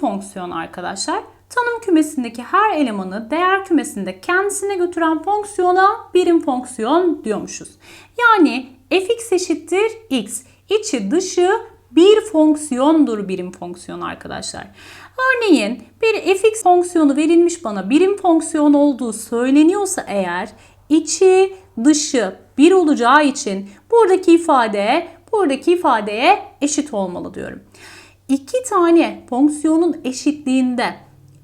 fonksiyon arkadaşlar. Tanım kümesindeki her elemanı değer kümesinde kendisine götüren fonksiyona birim fonksiyon diyormuşuz. Yani fx eşittir x. İçi dışı bir fonksiyondur birim fonksiyon arkadaşlar. Örneğin bir fx fonksiyonu verilmiş bana birim fonksiyon olduğu söyleniyorsa eğer içi dışı bir olacağı için buradaki ifade buradaki ifadeye eşit olmalı diyorum. İki tane fonksiyonun eşitliğinde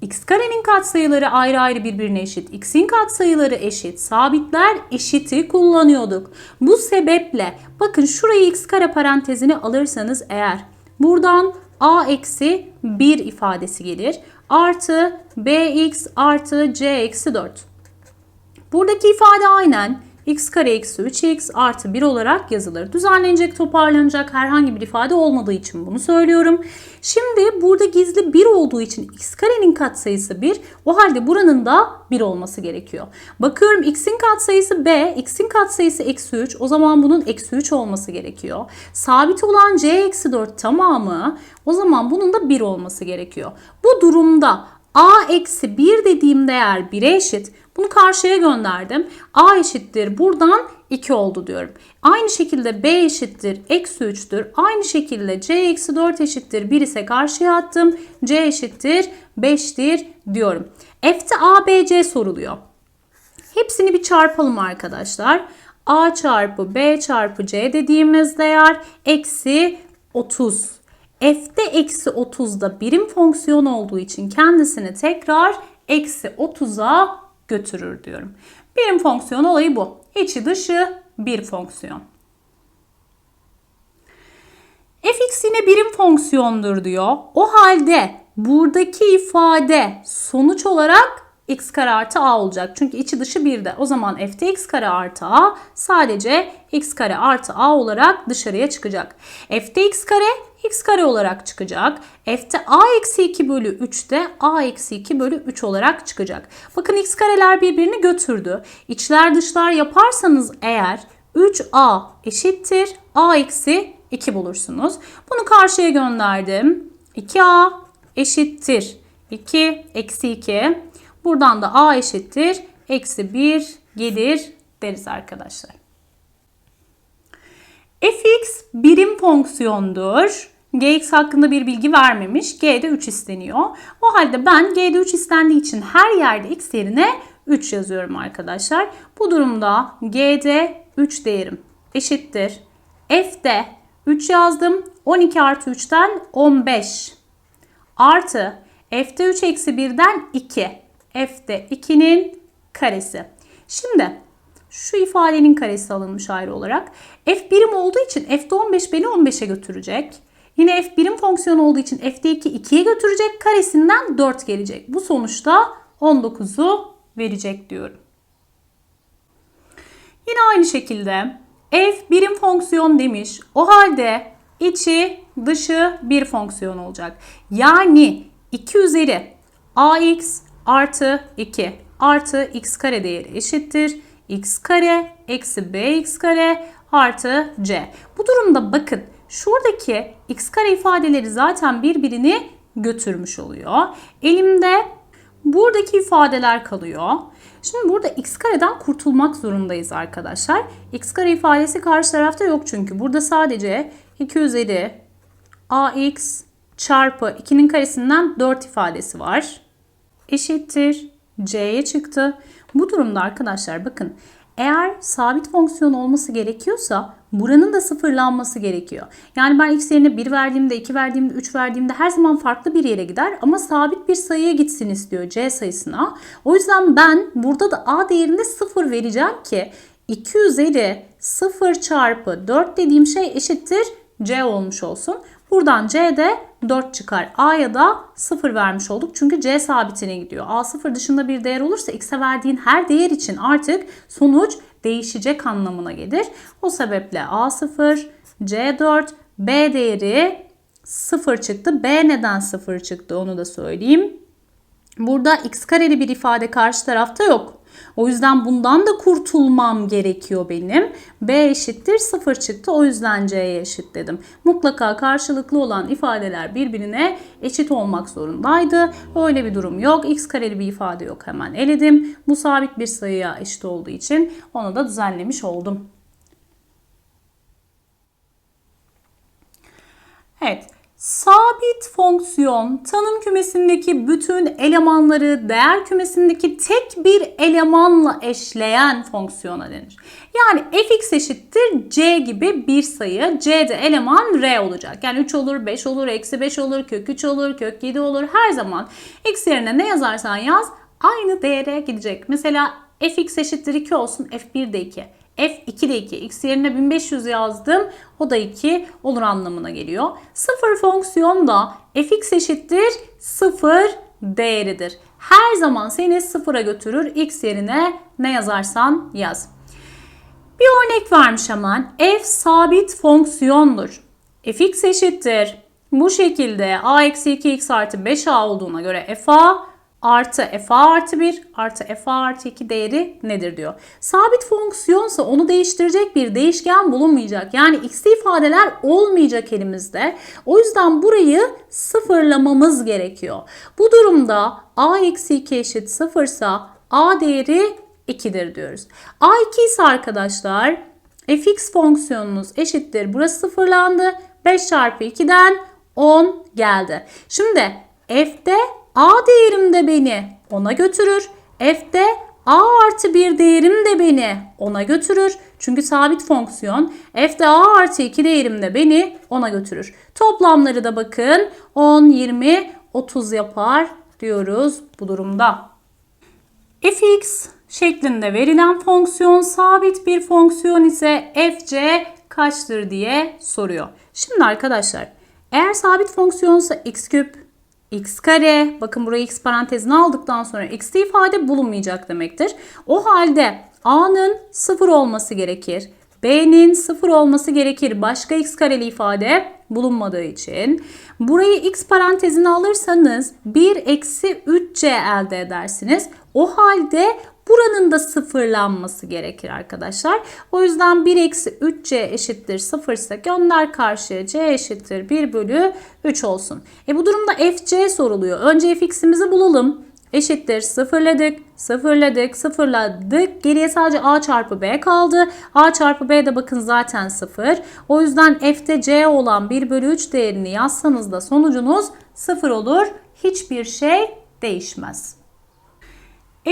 x karenin katsayıları ayrı ayrı birbirine eşit, x'in katsayıları eşit, sabitler eşiti kullanıyorduk. Bu sebeple bakın şurayı x kare parantezini alırsanız eğer buradan a eksi 1 ifadesi gelir. Artı bx artı c eksi 4. Buradaki ifade aynen x kare eksi 3x artı 1 olarak yazılır. Düzenlenecek, toparlanacak herhangi bir ifade olmadığı için bunu söylüyorum. Şimdi burada gizli 1 olduğu için x karenin katsayısı 1. O halde buranın da 1 olması gerekiyor. Bakıyorum x'in katsayısı b, x'in katsayısı eksi 3. O zaman bunun eksi 3 olması gerekiyor. Sabit olan c eksi 4 tamamı o zaman bunun da 1 olması gerekiyor. Bu durumda a eksi 1 dediğim değer 1'e eşit. Bunu karşıya gönderdim. A eşittir buradan 2 oldu diyorum. Aynı şekilde B eşittir eksi 3'tür. Aynı şekilde C eksi 4 eşittir 1 ise karşıya attım. C eşittir 5'tir diyorum. F'te A, B, C soruluyor. Hepsini bir çarpalım arkadaşlar. A çarpı B çarpı C dediğimiz değer eksi 30. F'te eksi 30'da birim fonksiyon olduğu için kendisini tekrar eksi 30'a götürür diyorum. Birim fonksiyon olayı bu. İçi dışı bir fonksiyon. fx yine birim fonksiyondur diyor. O halde buradaki ifade sonuç olarak x kare artı a olacak. Çünkü içi dışı 1'de. O zaman f'te x kare artı a sadece x kare artı a olarak dışarıya çıkacak. f'te x kare x kare olarak çıkacak. F'te a eksi 2 bölü 3 de a eksi 2 bölü 3 olarak çıkacak. Bakın x kareler birbirini götürdü. İçler dışlar yaparsanız eğer 3a eşittir a eksi 2 bulursunuz. Bunu karşıya gönderdim. 2a eşittir 2 eksi 2. Buradan da a eşittir eksi 1 gelir deriz arkadaşlar. Fx birim fonksiyondur. gx hakkında bir bilgi vermemiş. g'de 3 isteniyor. O halde ben g'de 3 istendiği için her yerde x yerine 3 yazıyorum arkadaşlar. Bu durumda g'de 3 değerim eşittir. f'de 3 yazdım. 12 artı 3'ten 15. Artı f'de 3 eksi 1'den 2 f'de 2'nin karesi. Şimdi şu ifadenin karesi alınmış ayrı olarak. f birim olduğu için f'de 15 beni 15'e götürecek. Yine f birim fonksiyon olduğu için f'de 2 2'ye götürecek. Karesinden 4 gelecek. Bu sonuçta 19'u verecek diyorum. Yine aynı şekilde f birim fonksiyon demiş. O halde içi dışı bir fonksiyon olacak. Yani 2 üzeri ax artı 2 artı x kare değeri eşittir. X kare eksi bx kare artı c. Bu durumda bakın şuradaki x kare ifadeleri zaten birbirini götürmüş oluyor. Elimde buradaki ifadeler kalıyor. Şimdi burada x kareden kurtulmak zorundayız arkadaşlar. x kare ifadesi karşı tarafta yok çünkü. Burada sadece 2 üzeri ax çarpı 2'nin karesinden 4 ifadesi var eşittir c'ye çıktı. Bu durumda arkadaşlar bakın eğer sabit fonksiyon olması gerekiyorsa buranın da sıfırlanması gerekiyor. Yani ben x yerine 1 verdiğimde, 2 verdiğimde, 3 verdiğimde her zaman farklı bir yere gider ama sabit bir sayıya gitsin istiyor c sayısına. O yüzden ben burada da a değerinde 0 vereceğim ki 2 üzeri 0 çarpı 4 dediğim şey eşittir c olmuş olsun. Buradan C'de 4 çıkar. A'ya da 0 vermiş olduk. Çünkü C sabitine gidiyor. A 0 dışında bir değer olursa X'e verdiğin her değer için artık sonuç değişecek anlamına gelir. O sebeple A 0, C 4, B değeri 0 çıktı. B neden 0 çıktı onu da söyleyeyim. Burada x kareli bir ifade karşı tarafta yok. O yüzden bundan da kurtulmam gerekiyor benim. B eşittir 0 çıktı. O yüzden C'ye eşitledim. Mutlaka karşılıklı olan ifadeler birbirine eşit olmak zorundaydı. Öyle bir durum yok. X kareli bir ifade yok. Hemen eledim. Bu sabit bir sayıya eşit olduğu için onu da düzenlemiş oldum. Evet. Sabit fonksiyon tanım kümesindeki bütün elemanları değer kümesindeki tek bir elemanla eşleyen fonksiyona denir. Yani fx eşittir c gibi bir sayı. c'de eleman r olacak. Yani 3 olur, 5 olur, eksi 5 olur, kök 3 olur, kök 7 olur. Her zaman x yerine ne yazarsan yaz aynı değere gidecek. Mesela fx eşittir 2 olsun, f1 de 2. F2 de 2. X yerine 1500 yazdım. O da 2 olur anlamına geliyor. Sıfır fonksiyon da fx eşittir 0 değeridir. Her zaman seni sıfıra götürür. X yerine ne yazarsan yaz. Bir örnek vermiş hemen. F sabit fonksiyondur. fx eşittir. Bu şekilde a eksi 2x artı 5a olduğuna göre fa artı fa artı 1 artı fa artı 2 değeri nedir diyor. Sabit fonksiyonsa onu değiştirecek bir değişken bulunmayacak. Yani x'li ifadeler olmayacak elimizde. O yüzden burayı sıfırlamamız gerekiyor. Bu durumda a eksi 2 eşit sıfırsa a değeri 2'dir diyoruz. a2 ise arkadaşlar fx fonksiyonunuz eşittir. Burası sıfırlandı. 5 çarpı 2'den 10 geldi. Şimdi f'de A değerim de beni ona götürür. F'de A artı 1 değerim de beni ona götürür. Çünkü sabit fonksiyon. F'de A artı 2 değerim de beni ona götürür. Toplamları da bakın 10, 20, 30 yapar diyoruz bu durumda. fx şeklinde verilen fonksiyon sabit bir fonksiyon ise fc kaçtır diye soruyor. Şimdi arkadaşlar eğer sabit fonksiyonsa x küp x kare bakın burayı x parantezine aldıktan sonra x'te ifade bulunmayacak demektir. O halde a'nın 0 olması gerekir. b'nin 0 olması gerekir. Başka x kareli ifade bulunmadığı için. Burayı x parantezine alırsanız 1 eksi 3c elde edersiniz. O halde Buranın da sıfırlanması gerekir arkadaşlar. O yüzden 1 eksi 3c eşittir 0 ise gönder karşıya c eşittir 1 bölü 3 olsun. E bu durumda fc soruluyor. Önce fx'imizi bulalım. Eşittir sıfırladık, sıfırladık, sıfırladık. Geriye sadece a çarpı b kaldı. a çarpı b de bakın zaten sıfır. O yüzden f'te c olan 1 bölü 3 değerini yazsanız da sonucunuz sıfır olur. Hiçbir şey değişmez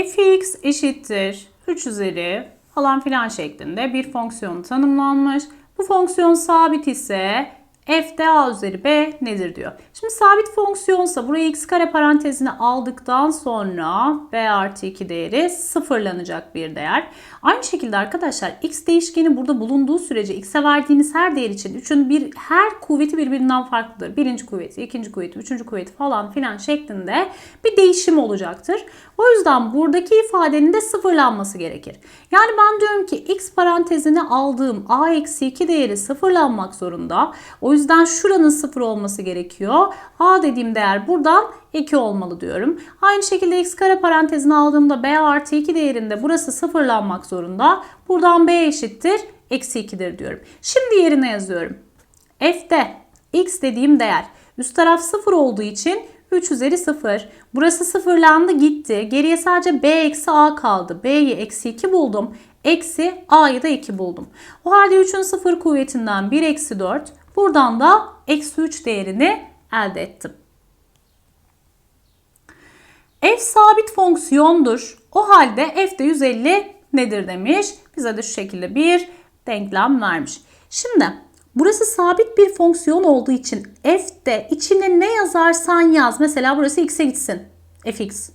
fx eşittir 3 üzeri falan filan şeklinde bir fonksiyon tanımlanmış. Bu fonksiyon sabit ise f de a üzeri b nedir diyor. Şimdi sabit fonksiyonsa burayı x kare parantezine aldıktan sonra b artı 2 değeri sıfırlanacak bir değer. Aynı şekilde arkadaşlar x değişkeni burada bulunduğu sürece x'e verdiğiniz her değer için 3'ün bir her kuvveti birbirinden farklıdır. Birinci kuvveti, ikinci kuvveti, üçüncü kuvveti falan filan şeklinde bir değişim olacaktır. O yüzden buradaki ifadenin de sıfırlanması gerekir. Yani ben diyorum ki x parantezine aldığım a eksi 2 değeri sıfırlanmak zorunda. O yüzden şuranın sıfır olması gerekiyor. a dediğim değer buradan 2 olmalı diyorum. Aynı şekilde x kare parantezine aldığımda b artı 2 değerinde burası sıfırlanmak zorunda. Buradan b eşittir eksi 2'dir diyorum. Şimdi yerine yazıyorum. f'de x dediğim değer üst taraf 0 olduğu için 3 üzeri 0. Burası sıfırlandı gitti. Geriye sadece b eksi a kaldı. b'yi eksi 2 buldum. Eksi a'yı da 2 buldum. O halde 3'ün 0 kuvvetinden 1 eksi 4. Buradan da eksi 3 değerini elde ettim. F sabit fonksiyondur. O halde f de 150 nedir demiş. Bize de şu şekilde bir denklem vermiş. Şimdi burası sabit bir fonksiyon olduğu için f de içine ne yazarsan yaz. Mesela burası x'e gitsin. fx.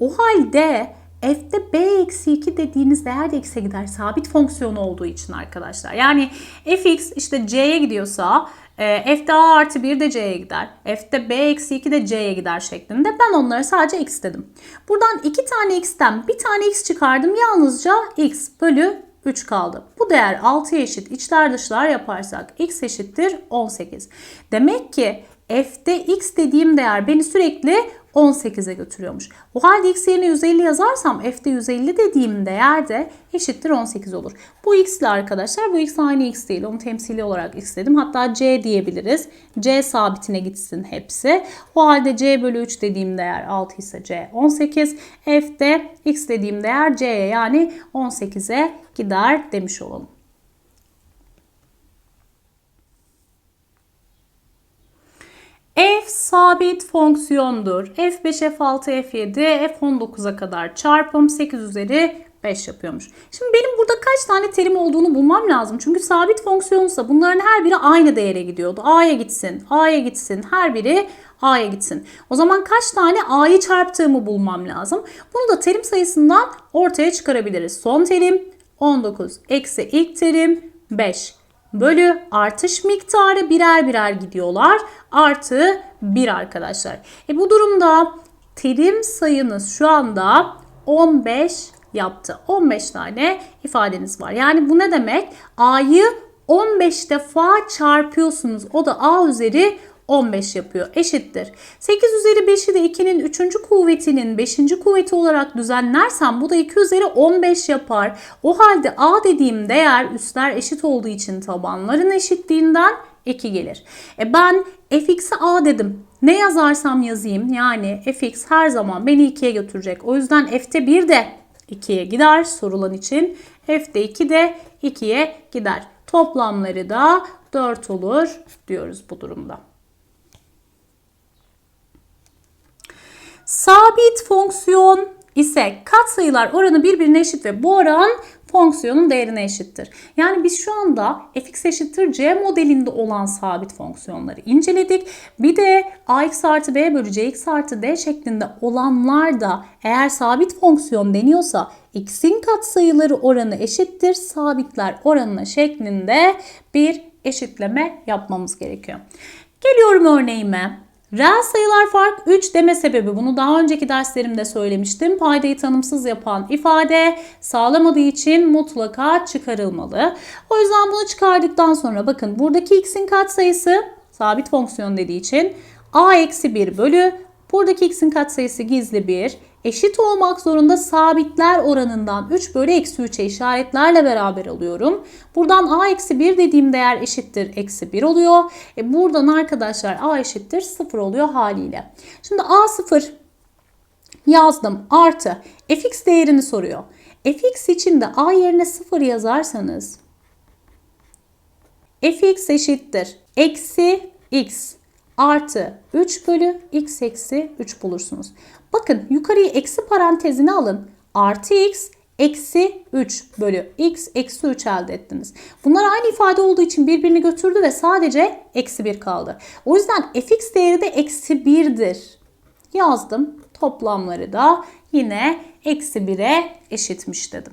O halde f'de b eksi 2 dediğiniz değer de x'e gider. Sabit fonksiyon olduğu için arkadaşlar. Yani fx işte c'ye gidiyorsa e, f'de a artı 1 de c'ye gider. f'de b eksi 2 de c'ye gider şeklinde. Ben onlara sadece x dedim. Buradan 2 tane x'ten bir tane x çıkardım. Yalnızca x bölü 3 kaldı. Bu değer 6'ya eşit içler dışlar yaparsak x eşittir 18. Demek ki f'de x dediğim değer beni sürekli 18'e götürüyormuş. O halde x yerine 150 yazarsam f'de 150 dediğim değer de eşittir 18 olur. Bu x ile arkadaşlar bu x aynı x değil. Onu temsili olarak x dedim. Hatta c diyebiliriz. c sabitine gitsin hepsi. O halde c bölü 3 dediğim değer 6 ise c 18. f'de x dediğim değer c'ye yani 18'e gider demiş olalım. F sabit fonksiyondur. f5, f6, f7, f19'a kadar çarpım 8 üzeri 5 yapıyormuş. Şimdi benim burada kaç tane terim olduğunu bulmam lazım. Çünkü sabit fonksiyonsa bunların her biri aynı değere gidiyordu. A'ya gitsin, A'ya gitsin, her biri A'ya gitsin. O zaman kaç tane A'yı çarptığımı bulmam lazım. Bunu da terim sayısından ortaya çıkarabiliriz. Son terim 19 eksi ilk terim 5 bölü artış miktarı birer birer gidiyorlar. Artı 1 arkadaşlar. E bu durumda terim sayınız şu anda 15 yaptı. 15 tane ifadeniz var. Yani bu ne demek? A'yı 15 defa çarpıyorsunuz. O da A üzeri 15 yapıyor. Eşittir. 8 üzeri 5'i de 2'nin 3. kuvvetinin 5. kuvveti olarak düzenlersem bu da 2 üzeri 15 yapar. O halde A dediğim değer üstler eşit olduğu için tabanların eşitliğinden 2 gelir. E ben fx'e A dedim. Ne yazarsam yazayım yani fx her zaman beni 2'ye götürecek. O yüzden f'te 1 de 2'ye gider sorulan için. f'de 2 de 2'ye gider. Toplamları da 4 olur diyoruz bu durumda. Sabit fonksiyon ise katsayılar oranı birbirine eşit ve bu oran fonksiyonun değerine eşittir. Yani biz şu anda fx eşittir c modelinde olan sabit fonksiyonları inceledik. Bir de ax artı b bölü cx artı d şeklinde olanlar da eğer sabit fonksiyon deniyorsa x'in katsayıları oranı eşittir sabitler oranına şeklinde bir eşitleme yapmamız gerekiyor. Geliyorum örneğime. Reel sayılar fark 3 deme sebebi bunu daha önceki derslerimde söylemiştim. Paydayı tanımsız yapan ifade sağlamadığı için mutlaka çıkarılmalı. O yüzden bunu çıkardıktan sonra bakın buradaki x'in katsayısı sabit fonksiyon dediği için a eksi 1 bölü buradaki x'in katsayısı gizli 1 eşit olmak zorunda sabitler oranından 3 bölü eksi 3'e işaretlerle beraber alıyorum. Buradan a eksi 1 dediğim değer eşittir eksi 1 oluyor. E buradan arkadaşlar a eşittir 0 oluyor haliyle. Şimdi a 0 yazdım artı fx değerini soruyor. fx için de a yerine 0 yazarsanız fx eşittir eksi x artı 3 bölü x eksi 3 bulursunuz. Bakın yukarıyı eksi parantezine alın. Artı x eksi 3 bölü x eksi 3 elde ettiniz. Bunlar aynı ifade olduğu için birbirini götürdü ve sadece eksi 1 kaldı. O yüzden fx değeri de eksi 1'dir. Yazdım. Toplamları da yine eksi 1'e eşitmiş dedim.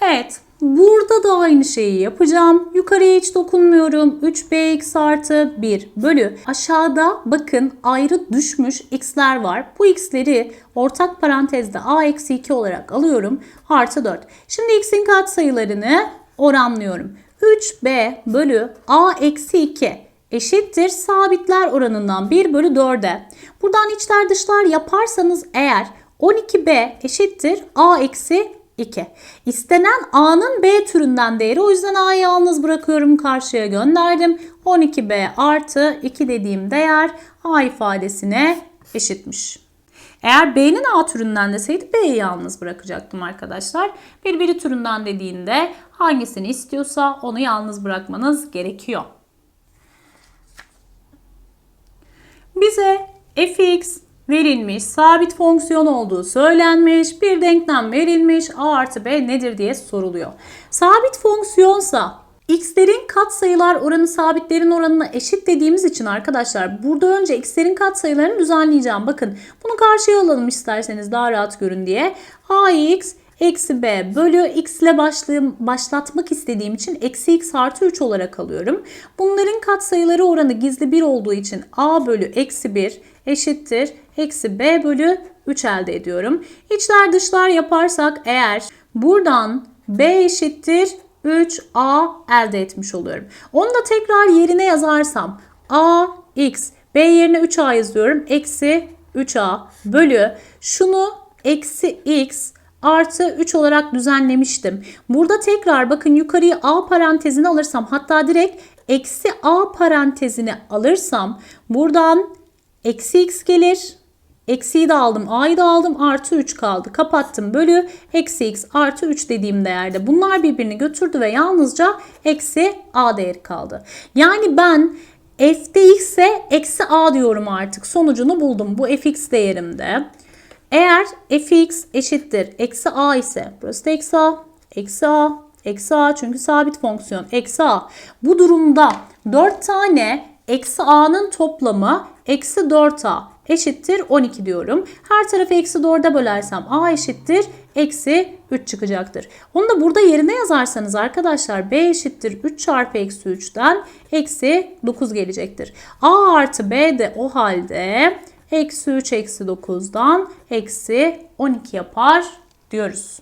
Evet. Burada da aynı şeyi yapacağım. Yukarıya hiç dokunmuyorum. 3bx artı 1 bölü. Aşağıda bakın ayrı düşmüş x'ler var. Bu x'leri ortak parantezde a eksi 2 olarak alıyorum. Artı 4. Şimdi x'in katsayılarını oranlıyorum. 3b bölü a eksi 2 eşittir sabitler oranından 1 bölü 4'e. Buradan içler dışlar yaparsanız eğer 12b eşittir a eksi 2. İstenen A'nın B türünden değeri. O yüzden A'yı yalnız bırakıyorum. Karşıya gönderdim. 12B artı 2 dediğim değer A ifadesine eşitmiş. Eğer B'nin A türünden deseydi B'yi yalnız bırakacaktım arkadaşlar. Birbiri türünden dediğinde hangisini istiyorsa onu yalnız bırakmanız gerekiyor. Bize fx verilmiş, sabit fonksiyon olduğu söylenmiş, bir denklem verilmiş, a artı b nedir diye soruluyor. Sabit fonksiyonsa x'lerin katsayılar oranı sabitlerin oranına eşit dediğimiz için arkadaşlar burada önce x'lerin katsayılarını düzenleyeceğim. Bakın bunu karşıya alalım isterseniz daha rahat görün diye. ax eksi b bölü x ile başlayım, başlatmak istediğim için eksi x artı 3 olarak alıyorum. Bunların katsayıları oranı gizli 1 olduğu için a bölü eksi 1 eşittir eksi b bölü 3 elde ediyorum. İçler dışlar yaparsak eğer buradan b eşittir 3a elde etmiş oluyorum. Onu da tekrar yerine yazarsam a x b yerine 3a yazıyorum. Eksi 3a bölü şunu eksi x artı 3 olarak düzenlemiştim. Burada tekrar bakın yukarıyı a parantezine alırsam hatta direkt eksi a parantezine alırsam buradan eksi x gelir. Eksiyi de aldım, a'yı da aldım, artı 3 kaldı. Kapattım bölü eksi x artı 3 dediğim değerde. Bunlar birbirini götürdü ve yalnızca eksi a değeri kaldı. Yani ben f'de x'e eksi a diyorum artık. Sonucunu buldum bu fx değerimde. Eğer fx eşittir eksi a ise burası da eksi a, eksi a, eksi a çünkü sabit fonksiyon eksi a. Bu durumda 4 tane eksi a'nın toplamı eksi 4a eşittir 12 diyorum. Her tarafı eksi 4'e bölersem a eşittir eksi 3 çıkacaktır. Onu da burada yerine yazarsanız arkadaşlar b eşittir 3 çarpı eksi 3'ten eksi 9 gelecektir. a artı b de o halde eksi 3 eksi 9'dan eksi 12 yapar diyoruz.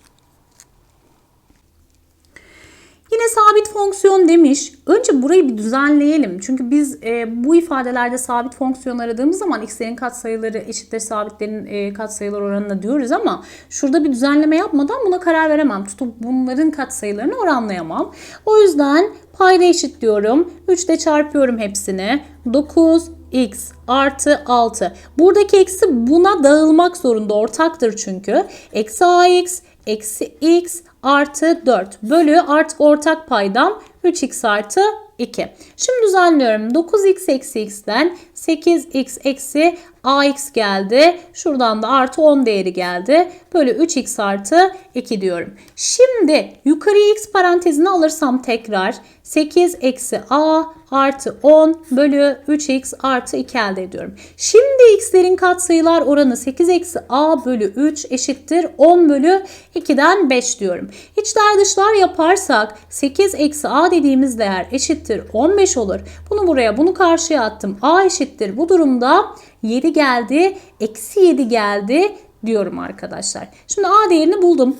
Yine sabit fonksiyon demiş. Önce burayı bir düzenleyelim. Çünkü biz e, bu ifadelerde sabit fonksiyon aradığımız zaman x'lerin katsayıları eşittir sabitlerin e, katsayılar oranına diyoruz ama şurada bir düzenleme yapmadan buna karar veremem. Tutup bunların katsayılarını oranlayamam. O yüzden payda eşit diyorum. 3 ile çarpıyorum hepsini. 9 x artı 6. Buradaki eksi buna dağılmak zorunda ortaktır çünkü. Eksi ax eksi x artı 4 bölü artık ortak paydam 3x artı 2. Şimdi düzenliyorum. 9x eksi x'ten 8x eksi ax geldi. Şuradan da artı 10 değeri geldi. Bölü 3x artı 2 diyorum. Şimdi yukarıya x parantezine alırsam tekrar 8 eksi a artı 10 bölü 3x artı 2 elde ediyorum. Şimdi x'lerin katsayılar oranı 8 eksi a bölü 3 eşittir 10 bölü 2'den 5 diyorum. İçler dışlar yaparsak 8 eksi a dediğimiz değer eşittir 15 olur. Bunu buraya bunu karşıya attım. a eşittir bu durumda 7 geldi. Eksi 7 geldi diyorum arkadaşlar. Şimdi a değerini buldum.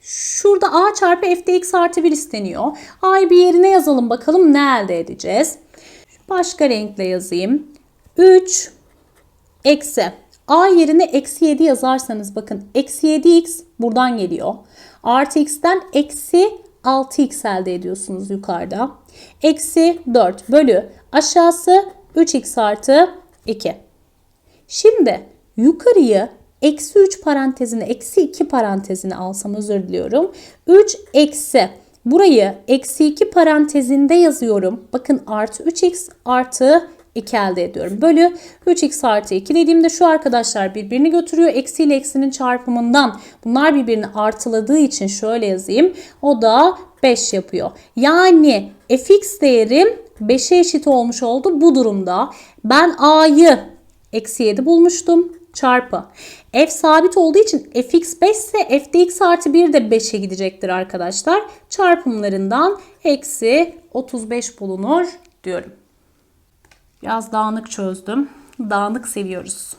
Şurada a çarpı f'de x artı 1 isteniyor. a'yı bir yerine yazalım bakalım ne elde edeceğiz. Başka renkle yazayım. 3 eksi a yerine eksi 7 yazarsanız bakın eksi 7x buradan geliyor. Artı x'ten eksi 6x elde ediyorsunuz yukarıda. Eksi 4 bölü aşağısı 3x artı 2. Şimdi yukarıyı eksi 3 parantezine eksi 2 parantezine alsam özür diliyorum. 3 eksi burayı eksi 2 parantezinde yazıyorum. Bakın artı 3x artı 2 elde ediyorum. Bölü 3x artı 2 dediğimde şu arkadaşlar birbirini götürüyor. Eksi ile eksinin çarpımından bunlar birbirini artıladığı için şöyle yazayım. O da 5 yapıyor. Yani fx değerim 5'e eşit olmuş oldu bu durumda. Ben a'yı eksi 7 bulmuştum çarpı. F sabit olduğu için fx 5 ise f'de x artı 1 de 5'e gidecektir arkadaşlar. Çarpımlarından eksi 35 bulunur diyorum. Biraz dağınık çözdüm. Dağınık seviyoruz.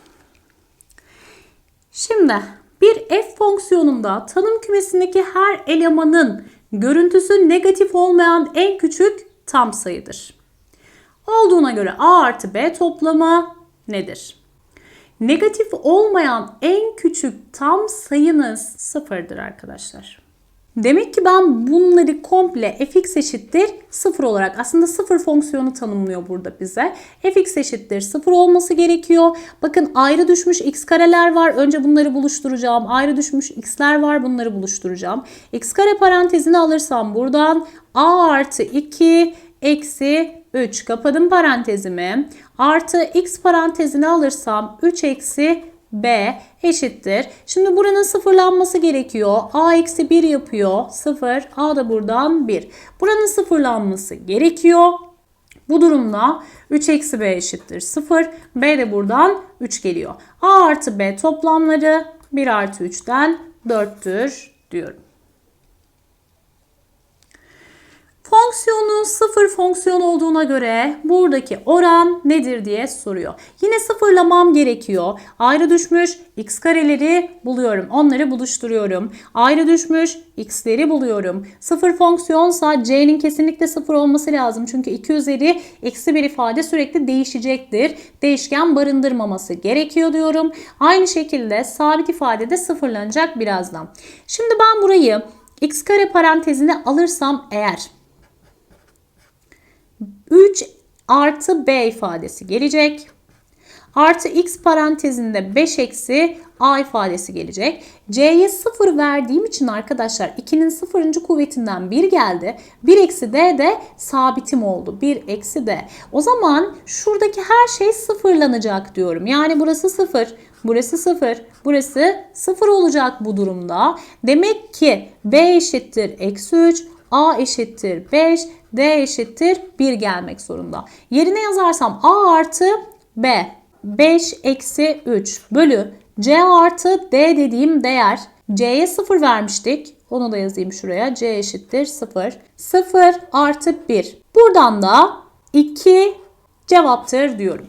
Şimdi bir f fonksiyonunda tanım kümesindeki her elemanın görüntüsü negatif olmayan en küçük tam sayıdır. Olduğuna göre a artı b toplamı nedir? Negatif olmayan en küçük tam sayınız sıfırdır arkadaşlar. Demek ki ben bunları komple fx eşittir 0 olarak aslında 0 fonksiyonu tanımlıyor burada bize. fx eşittir 0 olması gerekiyor. Bakın ayrı düşmüş x kareler var. Önce bunları buluşturacağım. Ayrı düşmüş x'ler var. Bunları buluşturacağım. x kare parantezini alırsam buradan a artı 2 eksi 3 kapadım parantezimi. Artı x parantezini alırsam 3 eksi b eşittir. Şimdi buranın sıfırlanması gerekiyor. a eksi 1 yapıyor. 0. a da buradan 1. Buranın sıfırlanması gerekiyor. Bu durumda 3 eksi b eşittir 0. b de buradan 3 geliyor. a artı b toplamları 1 artı 3'ten 4'tür diyorum. Fonksiyonu sıfır fonksiyon olduğuna göre buradaki oran nedir diye soruyor. Yine sıfırlamam gerekiyor. Ayrı düşmüş x kareleri buluyorum. Onları buluşturuyorum. Ayrı düşmüş x'leri buluyorum. Sıfır fonksiyonsa c'nin kesinlikle sıfır olması lazım. Çünkü 2 üzeri eksi bir ifade sürekli değişecektir. Değişken barındırmaması gerekiyor diyorum. Aynı şekilde sabit ifade de sıfırlanacak birazdan. Şimdi ben burayı x kare parantezine alırsam eğer 3 artı b ifadesi gelecek. Artı x parantezinde 5 eksi a ifadesi gelecek. c'ye 0 verdiğim için arkadaşlar 2'nin 0. kuvvetinden 1 geldi. 1 eksi d de sabitim oldu. 1 eksi d. O zaman şuradaki her şey sıfırlanacak diyorum. Yani burası 0, burası 0, burası 0 olacak bu durumda. Demek ki b eşittir eksi 3, a eşittir 5, d eşittir 1 gelmek zorunda. Yerine yazarsam a artı b 5 eksi 3 bölü c artı d dediğim değer c'ye 0 vermiştik. Onu da yazayım şuraya. c eşittir 0. 0 artı 1. Buradan da 2 cevaptır diyorum.